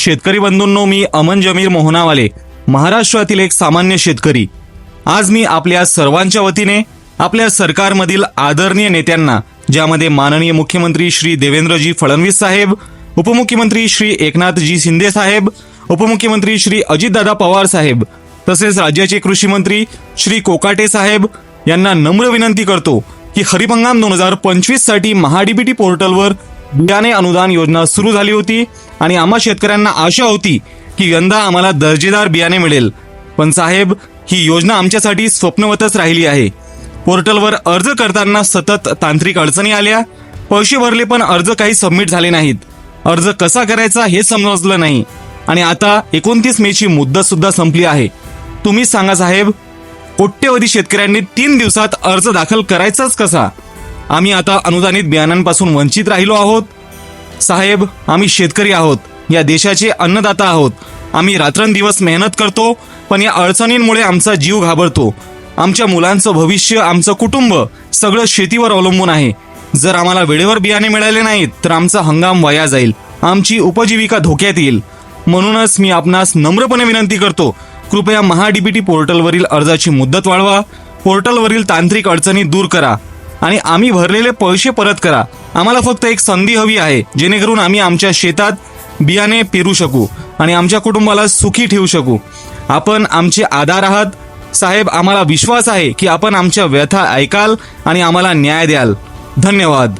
शेतकरी बंधूंनो मी अमन जमीर मोहनावाले महाराष्ट्रातील एक सामान्य शेतकरी. आज मी आपल्या सर्वांच्या वतीने आपल्या सरकारमधील आदरणीय नेत्यांना ज्यामध्ये माननीय मुख्यमंत्री श्री देवेंद्रजी फडणवीस साहेब उपमुख्यमंत्री श्री एकनाथजी शिंदे साहेब उपमुख्यमंत्री श्री अजितदादा पवार साहेब तसेच राज्याचे कृषी मंत्री श्री कोकाटे साहेब यांना नम्र विनंती करतो की खरीप हंगाम दोन हजार पंचवीससाठी महाडीबीटी पोर्टलवर बियाणे अनुदान योजना सुरू झाली होती. आणि आम्हा शेतकऱ्यांना आशा होती की यंदा आम्हाला दर्जेदार बियाणे मिळेल. पण साहेब ही योजना आमच्यासाठी स्वप्नवतच राहिली आहे. पोर्टलवर अर्ज करताना सतत तांत्रिक अडचणी आल्या. पैसे भरले पण अर्ज काही सबमिट झाले नाहीत. अर्ज कसा करायचा हे समजलं नाही. आणि आता एकोणतीस मेची मुद्दत सुद्धा संपली आहे. तुम्हीच सांगा साहेब कोट्यवधी शेतकऱ्यांनी तीन दिवसात अर्ज दाखल करायचाच कसा? आम्ही आता अनुदानित बियाणांपासून वंचित राहिलो आहोत. साहेब आम्ही शेतकरी आहोत. या देशाचे अन्नदाता आहोत. आम्ही रात्रंदिवस मेहनत करतो पण या अडचणींमुळे आमचा जीव घाबरतो. आमच्या मुलांचं भविष्य आमचं कुटुंब सगळं शेतीवर अवलंबून आहे. जर आम्हाला वेळेवर बियाणे मिळाले नाहीत तर आमचा हंगाम वाया जाईल. आमची उपजीविका धोक्यात येईल. म्हणूनच मी आपणास नम्रपणे विनंती करतो कृपया महाडीबीटी पोर्टलवरील अर्जाची मुदत वाढवा. पोर्टलवरील तांत्रिक अडचणी दूर करा. आणि आम्ही भरलेले पैसे परत करा. आम्हाला फक्त एक संधी हवी आहे जेणेकरून आम्ही आमच्या शेतात बियाणे पेरू शकू आणि आमच्या कुटुंबाला सुखी ठेवू शकू. आपण आमचे आधार आहात. साहेब आम्हाला विश्वास आहे की आपण आमच्या व्यथा ऐकाल आणि आम्हाला न्याय द्याल. धन्यवाद.